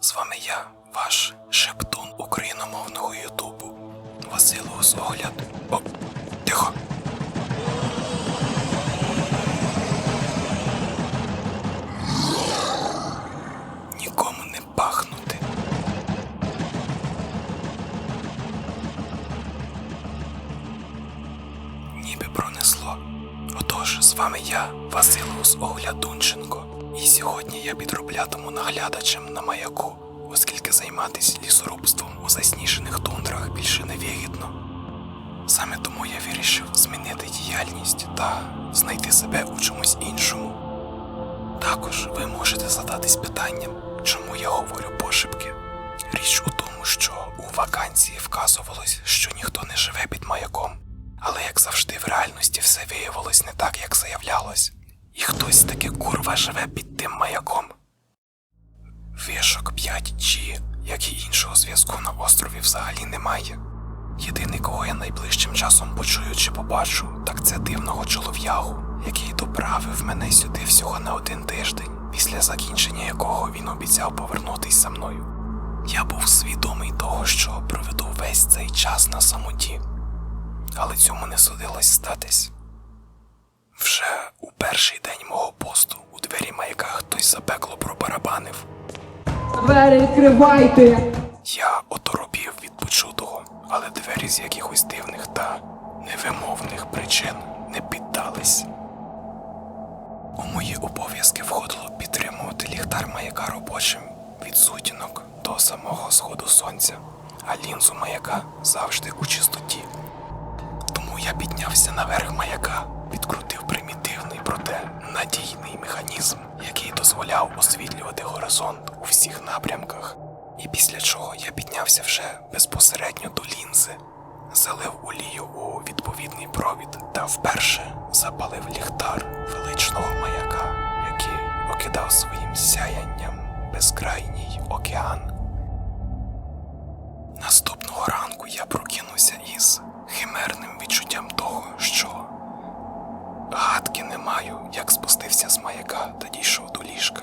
З вами я, ваш шептун україномовного Ютубу. Василус Огляд. О, тихо. Нікому не пахнути. Ніби пронесло. Отож, з вами я, Василус сьогодні я підроблятиму наглядачем на маяку, оскільки займатися лісорубством у засніжених тундрах більше не вигідно. Саме тому я вирішив змінити діяльність та знайти себе у чомусь іншому. Також ви можете задатись питанням, чому я говорю пошепки. Річ у тому, що у вакансії вказувалось, що ніхто не живе під маяком. Але як завжди в реальності все виявилось не так, як заявлялось. І хтось таки курва живе під тим маяком. Вишок 5G, як і іншого зв'язку на острові взагалі немає. Єдиний, кого я найближчим часом почую чи побачу, так це дивного чолов'ягу, який доправив мене сюди всього на один тиждень, після закінчення якого він обіцяв повернутись за мною. Я був свідомий того, що проведу весь цей час на самоті, але цьому не судилось статись. Вже у перший день мого посту у двері маяка хтось запекло пробарабанив. Двері відкривайте! Я оторопів від почутого, але двері з якихось дивних та невимовних причин не піддались. У мої обов'язки входило підтримувати ліхтар маяка робочим від сутінок до самого сходу сонця, а лінзу маяка завжди у чистоті. Тому я піднявся наверх маяка, підкрутив примітивний, проте механізм, який дозволяв освітлювати горизонт у всіх напрямках. І після чого я піднявся вже безпосередньо до лінзи, залив олію у відповідний провід та вперше запалив ліхтар величного маяка, який окидав своїм сяянням безкрайній океан. Наступного ранку я прокинувся із химерним відчуттям того, що гадки не маю, як спустився з маяка та дійшов до ліжка.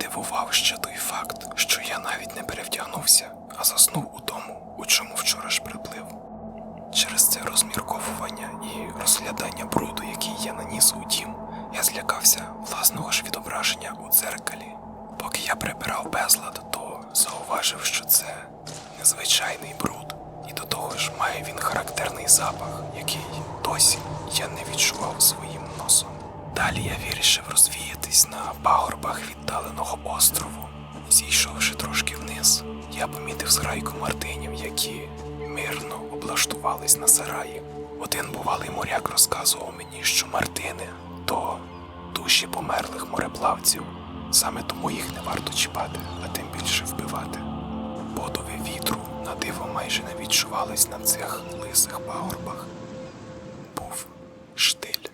Дивував ще той факт, що я навіть не перевдягнувся, а заснув у тому, у чому вчора ж приплив. Через це розмірковування і розглядання бруду, який я наніс у дім, я злякався власного ж відображення у дзеркалі. Поки я прибирав безлад, то зауважив, що це незвичайний бруд, і до того ж має він характерний запах, який досі я не відчував своїм носом. Далі я вирішив розвіятись на пагорбах віддаленого острову. Зійшовши трошки вниз, я помітив зграйку мартинів, які мирно облаштувались на сараї. Один бувалий моряк розказував мені, що мартини то душі померлих мореплавців. Саме тому їх не варто чіпати, а тим більше вбивати. Подови вітру на диво майже не відчувались на цих лисих пагорбах. Був штиль.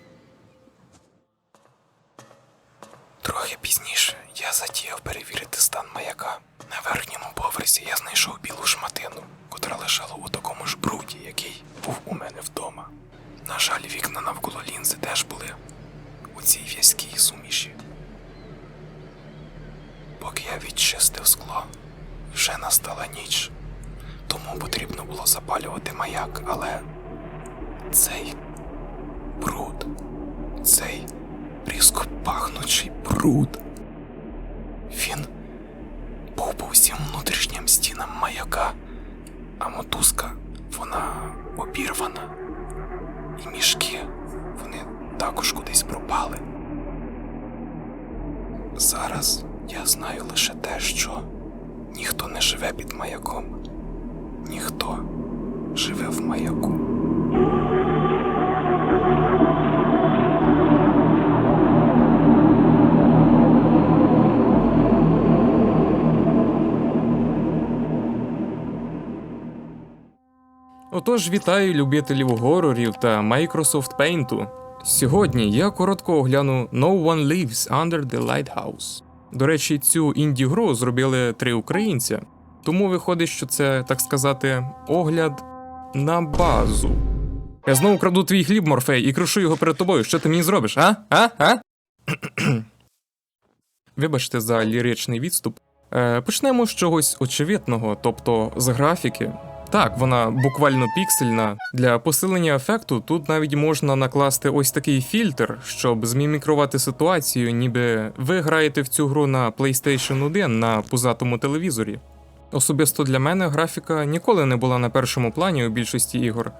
Трохи пізніше я затіяв перевірити стан маяка. На верхньому поверсі я знайшов білу шматину, котра лежала у такому ж бруді, який був у мене вдома. На жаль, вікна навколо лінзи теж були у цій в'язкій суміші. Поки я відчистив скло, вже настала ніч, тому потрібно було запалювати маяк, але цей бруд, цей різко пахнучий бруд. Він був по всім внутрішнім стінам маяка, а мотузка вона обірвана, і мішки вони також кудись пропали. Зараз я знаю лише те, що ніхто не живе під маяком, ніхто живе в маяку. Отож, вітаю любителів горорів та Microsoft Paint. Сьогодні я коротко огляну No One Lives Under the Lighthouse. До речі, цю інді-гру зробили три українця, тому виходить, що це, так сказати, огляд на базу. Я знову краду твій хліб, Морфей, і крушу його перед тобою. Що ти мені зробиш, а? А? А? Вибачте за ліричний відступ. Е, почнемо з чогось очевидного, тобто з графіки. Так, вона буквально піксельна. Для посилення ефекту тут навіть можна накласти ось такий фільтр, щоб змімікрувати ситуацію, ніби ви граєте в цю гру на PlayStation 1 на пузатому телевізорі. Особисто для мене графіка ніколи не була на першому плані у більшості ігор.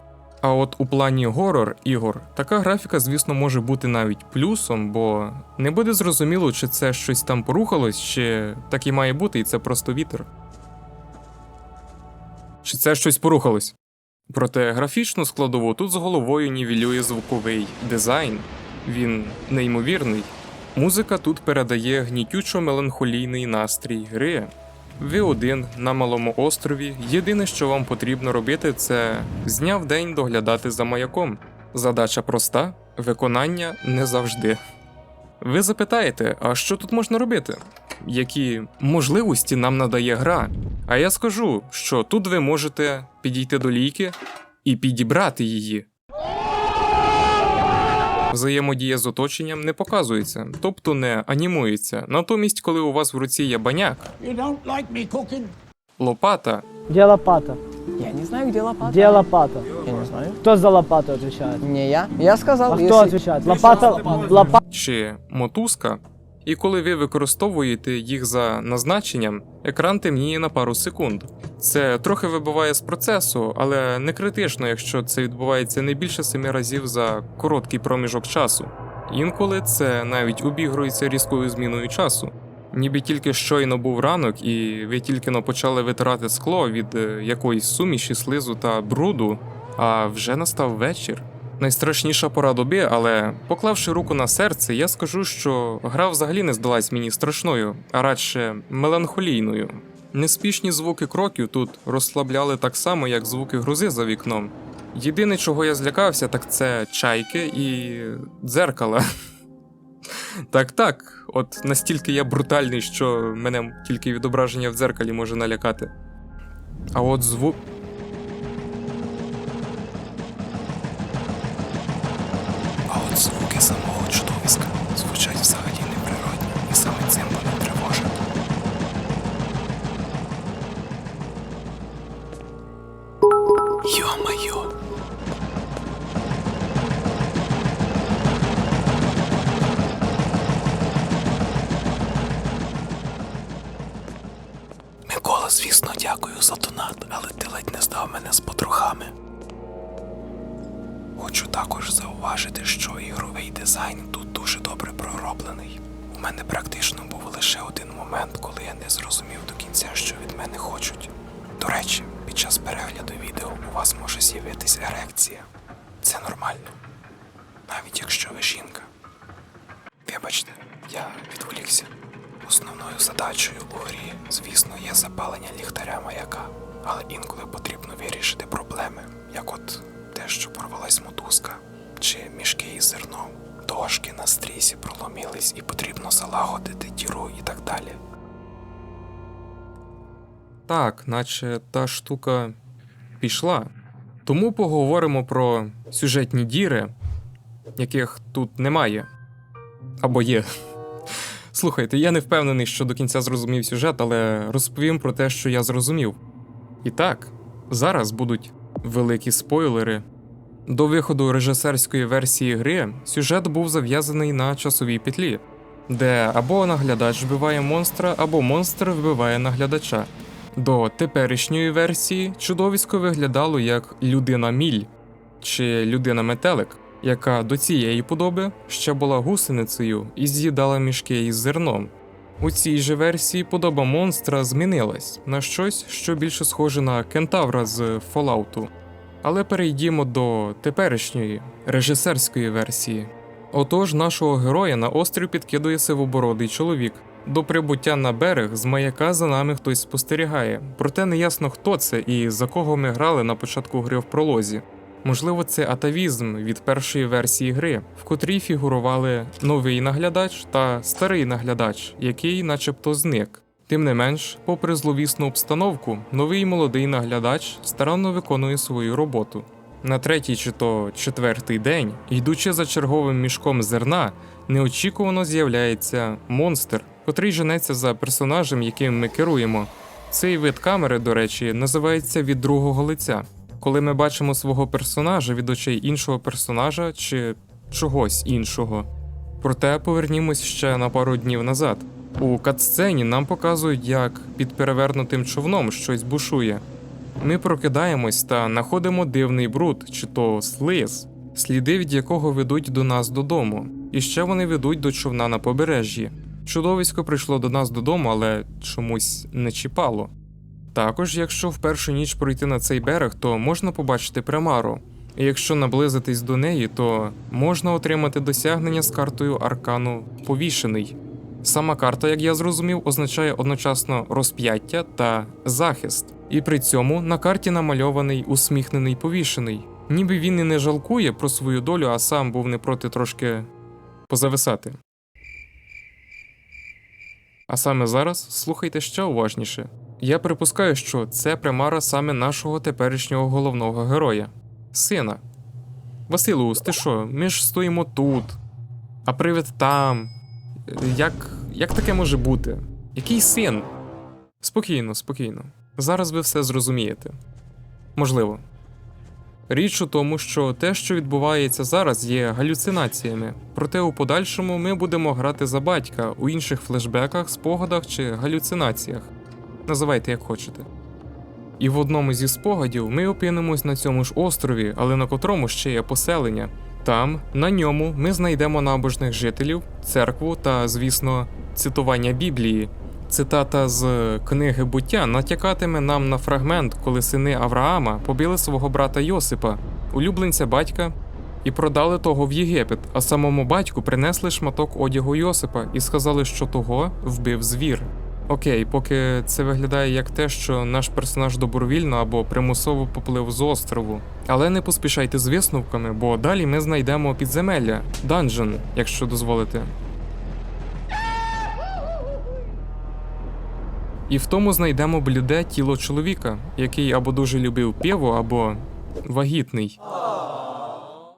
А от у плані горор ігор така графіка, звісно, може бути навіть плюсом, бо не буде зрозуміло, чи це щось там порухалось, чи так і має бути, і це просто вітер. Чи це щось порухалось? Проте графічну складову тут з головою нівелює звуковий дизайн. Він неймовірний. Музика тут передає гнітючо меланхолійний настрій гри. Ви один на малому острові. Єдине, що вам потрібно робити, це з дня в день доглядати за маяком. Задача проста, виконання не завжди. Ви запитаєте, а що тут можна робити? Які можливості нам надає гра? А я скажу, що тут ви можете підійти до лійки і підібрати її. Взаємодія з оточенням не показується, тобто не анімується. Натомість, коли у вас в руці є баняк, You don't like me cooking? лопата Где лопата? Я не знаю, где лопата. Где лопата? Я не знаю. Кто за лопату отвечает? Не я. Я сказал, А если... кто отвечает? Лопата, лопата. чи мотузка, і коли ви використовуєте їх за назначенням, екран темніє на пару секунд. Це трохи вибиває з процесу, але не критично, якщо це відбувається не більше семи разів за короткий проміжок часу. Інколи це навіть обігрується різкою зміною часу. Ніби тільки щойно був ранок, і ви тільки но почали витирати скло від е, якоїсь суміші, слизу та бруду, а вже настав вечір. Найстрашніша пора доби, але поклавши руку на серце, я скажу, що гра взагалі не здалась мені страшною, а радше меланхолійною. Неспішні звуки кроків тут розслабляли так само, як звуки грузи за вікном. Єдине, чого я злякався, так це чайки і дзеркала. Так, так, от настільки я брутальний, що мене тільки відображення в дзеркалі може налякати. А от звук. Кінця, що від мене хочуть. До речі, під час перегляду відео у вас може з'явитись ерекція. Це нормально. Навіть якщо ви жінка. Вибачте, я відволікся. Основною задачею у грі, звісно, є запалення ліхтаря маяка, але інколи потрібно вирішити проблеми, як от те, що порвалась мотузка, чи мішки із зерном, дошки на стрісі проломились і потрібно залагодити діру і так далі. Так, наче та штука пішла. Тому поговоримо про сюжетні діри, яких тут немає. Або є. Слухайте, я не впевнений, що до кінця зрозумів сюжет, але розповім про те, що я зрозумів. І так, зараз будуть великі спойлери. До виходу режисерської версії гри сюжет був зав'язаний на часовій петлі, де або наглядач вбиває монстра, або монстр вбиває наглядача. До теперішньої версії чудовисько виглядало як людина-міль чи людина-метелик, яка до цієї подоби ще була гусеницею і з'їдала мішки із зерном. У цій же версії подоба монстра змінилась на щось, що більше схоже на кентавра з Fallout. Але перейдімо до теперішньої режисерської версії. Отож, нашого героя на острів підкидує сивобородий чоловік. До прибуття на берег з маяка за нами хтось спостерігає, проте неясно хто це і за кого ми грали на початку гри в пролозі. Можливо, це атавізм від першої версії гри, в котрій фігурували новий наглядач та старий наглядач, який начебто зник. Тим не менш, попри зловісну обстановку, новий молодий наглядач старанно виконує свою роботу. На третій чи то четвертий день, йдучи за черговим мішком зерна, неочікувано з'являється монстр, котрий женеться за персонажем, яким ми керуємо. Цей вид камери, до речі, називається від другого лиця, коли ми бачимо свого персонажа від очей іншого персонажа чи чогось іншого. Проте повернімось ще на пару днів назад. У катсцені нам показують, як під перевернутим човном щось бушує. Ми прокидаємось та знаходимо дивний бруд, чи то слиз, сліди від якого ведуть до нас додому, і ще вони ведуть до човна на побережжі. Чудовисько прийшло до нас додому, але чомусь не чіпало. Також, якщо в першу ніч пройти на цей берег, то можна побачити примару. І якщо наблизитись до неї, то можна отримати досягнення з картою аркану повішений. Сама карта, як я зрозумів, означає одночасно розп'яття та захист. І при цьому на карті намальований усміхнений повішений. Ніби він і не жалкує про свою долю, а сам був не проти трошки позависати. А саме зараз слухайте ще уважніше. Я припускаю, що це примара саме нашого теперішнього головного героя сина. Василус, ти що? Ми ж стоїмо тут, а привид там. Як, як таке може бути? Який син? Спокійно, спокійно. Зараз ви все зрозумієте. Можливо. Річ у тому, що те, що відбувається зараз, є галюцинаціями, проте у подальшому ми будемо грати за батька у інших флешбеках, спогадах чи галюцинаціях. Називайте як хочете. І в одному зі спогадів ми опинимось на цьому ж острові, але на котрому ще є поселення. Там, на ньому, ми знайдемо набожних жителів, церкву та, звісно, цитування Біблії. Цитата з книги буття натякатиме нам на фрагмент, коли сини Авраама побили свого брата Йосипа, улюбленця батька, і продали того в Єгипет, а самому батьку принесли шматок одягу Йосипа і сказали, що того вбив звір. Окей, поки це виглядає як те, що наш персонаж добровільно або примусово поплив з острову. Але не поспішайте з висновками, бо далі ми знайдемо підземелля, данжен, якщо дозволите. І в тому знайдемо бліде тіло чоловіка, який або дуже любив пиво, або вагітний.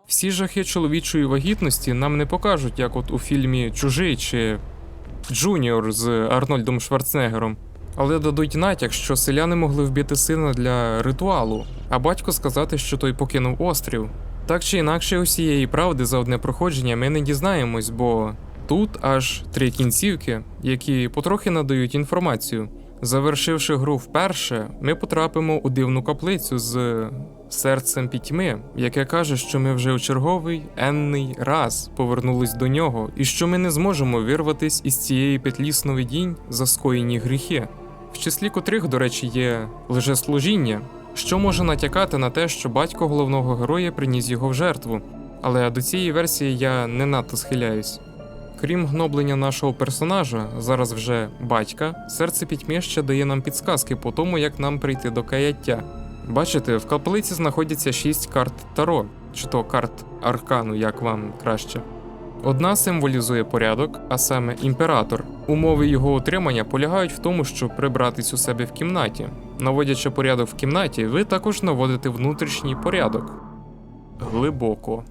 Всі жахи чоловічої вагітності нам не покажуть, як от у фільмі Чужий чи Джуніор з Арнольдом Шварценеггером. Але дадуть натяк, що селяни могли вбити сина для ритуалу, а батько сказати, що той покинув острів. Так чи інакше, усієї правди за одне проходження ми не дізнаємось, бо тут аж три кінцівки, які потрохи надають інформацію. Завершивши гру вперше, ми потрапимо у дивну каплицю з серцем пітьми, яке каже, що ми вже у черговий енний раз повернулись до нього, і що ми не зможемо вирватись із цієї петлі сновидінь за скоєні гріхи, в числі котрих, до речі, є лжеслужіння, що може натякати на те, що батько головного героя приніс його в жертву. Але до цієї версії я не надто схиляюсь. Крім гноблення нашого персонажа, зараз вже батька, серце пітьми ще дає нам підсказки по тому, як нам прийти до каяття. Бачите, в каплиці знаходяться шість карт Таро, чи то карт аркану, як вам краще. Одна символізує порядок, а саме імператор. Умови його отримання полягають в тому, щоб прибратись у себе в кімнаті. Наводячи порядок в кімнаті, ви також наводите внутрішній порядок глибоко.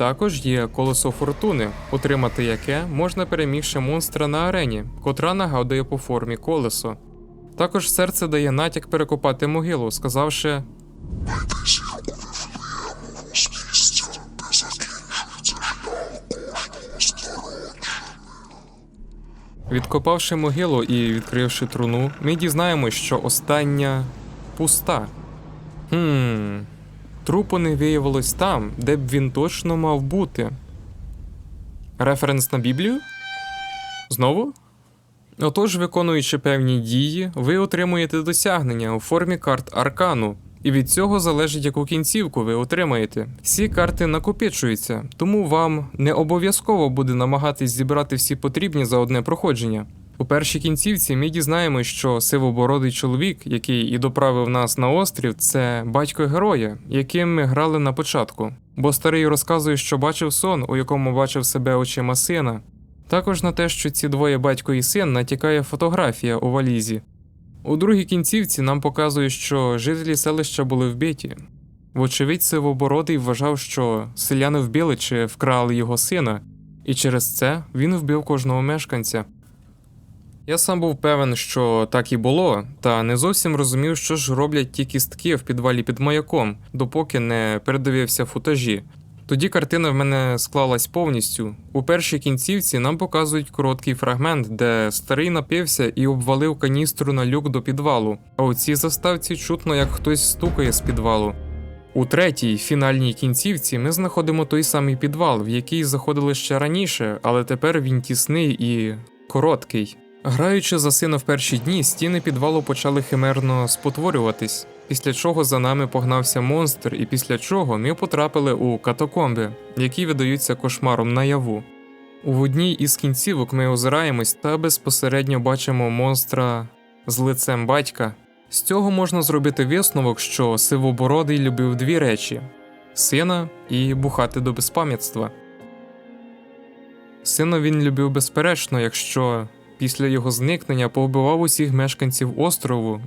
Також є колесо фортуни, отримати яке можна перемігши монстра на арені, котра нагадує по формі колесо. Також серце дає натяк перекопати могилу, сказавши Відкопавши могилу і відкривши труну, ми дізнаємось, що остання пуста. Хм. Трупу не виявилось там, де б він точно мав бути. Референс на Біблію? Знову? Отож, виконуючи певні дії, ви отримуєте досягнення у формі карт аркану, і від цього залежить, яку кінцівку ви отримаєте. Всі карти накопичуються, тому вам не обов'язково буде намагатись зібрати всі потрібні за одне проходження. У першій кінцівці ми дізнаємось, що сивобородий чоловік, який і доправив нас на острів, це батько героя, яким ми грали на початку. Бо старий розказує, що бачив сон, у якому бачив себе очима сина. Також на те, що ці двоє батько і син натякає фотографія у валізі. У другій кінцівці нам показує, що жителі селища були вбиті. Вочевидь, сивобородий вважав, що селяни вбили чи вкрали його сина, і через це він вбив кожного мешканця. Я сам був певен, що так і було, та не зовсім розумів, що ж роблять ті кістки в підвалі під маяком, допоки не передивився футажі. Тоді картина в мене склалась повністю. У першій кінцівці нам показують короткий фрагмент, де старий напився і обвалив каністру на люк до підвалу, а у цій заставці чутно, як хтось стукає з підвалу. У третій фінальній кінцівці ми знаходимо той самий підвал, в який заходили ще раніше, але тепер він тісний і короткий. Граючи за сина в перші дні, стіни підвалу почали химерно спотворюватись, після чого за нами погнався монстр, і після чого ми потрапили у катакомби, які видаються кошмаром наяву. У одній із кінцівок ми озираємось та безпосередньо бачимо монстра з лицем батька. З цього можна зробити висновок, що сивобородий любив дві речі: сина і бухати до безпам'ятства. Сина він любив безперечно, якщо після його зникнення повбивав усіх мешканців острову.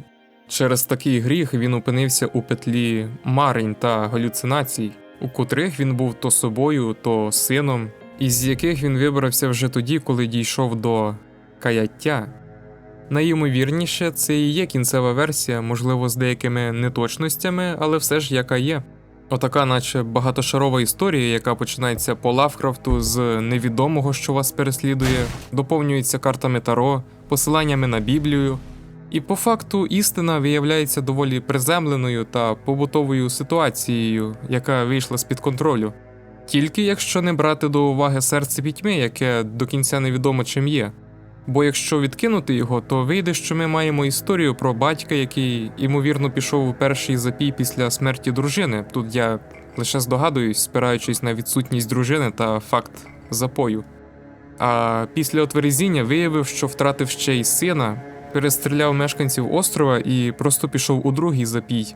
Через такий гріх він опинився у петлі марень та галюцинацій, у котрих він був то собою, то сином, із яких він вибрався вже тоді, коли дійшов до каяття. Найімовірніше, це і є кінцева версія, можливо, з деякими неточностями, але все ж яка є. Отака, наче багатошарова історія, яка починається по Лавкрафту з невідомого, що вас переслідує, доповнюється картами Таро, посиланнями на Біблію. І по факту істина виявляється доволі приземленою та побутовою ситуацією, яка вийшла з-під контролю. Тільки якщо не брати до уваги серце пітьми, яке до кінця невідомо чим є. Бо якщо відкинути його, то вийде, що ми маємо історію про батька, який ймовірно пішов у перший запій після смерті дружини. Тут я лише здогадуюсь, спираючись на відсутність дружини та факт запою. А після отверезіння виявив, що втратив ще й сина, перестріляв мешканців острова і просто пішов у другий запій.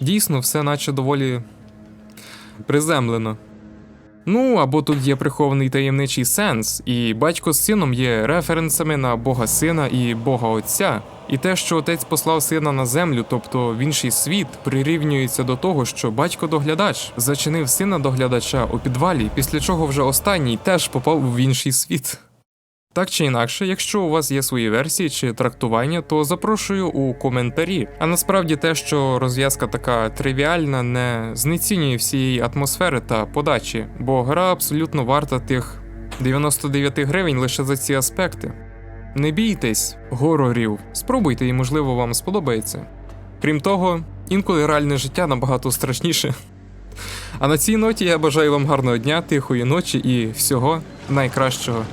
Дійсно, все наче доволі приземлено. Ну, або тут є прихований таємничий сенс, і батько з сином є референсами на Бога Сина і Бога Отця. І те, що отець послав сина на землю, тобто в інший світ, прирівнюється до того, що батько-доглядач зачинив сина доглядача у підвалі, після чого вже останній теж попав в інший світ. Так чи інакше, якщо у вас є свої версії чи трактування, то запрошую у коментарі. А насправді те, що розв'язка така тривіальна, не знецінює всієї атмосфери та подачі, бо гра абсолютно варта тих 99 гривень лише за ці аспекти. Не бійтесь горорів, спробуйте і можливо вам сподобається. Крім того, інколи реальне життя набагато страшніше. А на цій ноті я бажаю вам гарного дня, тихої ночі і всього найкращого.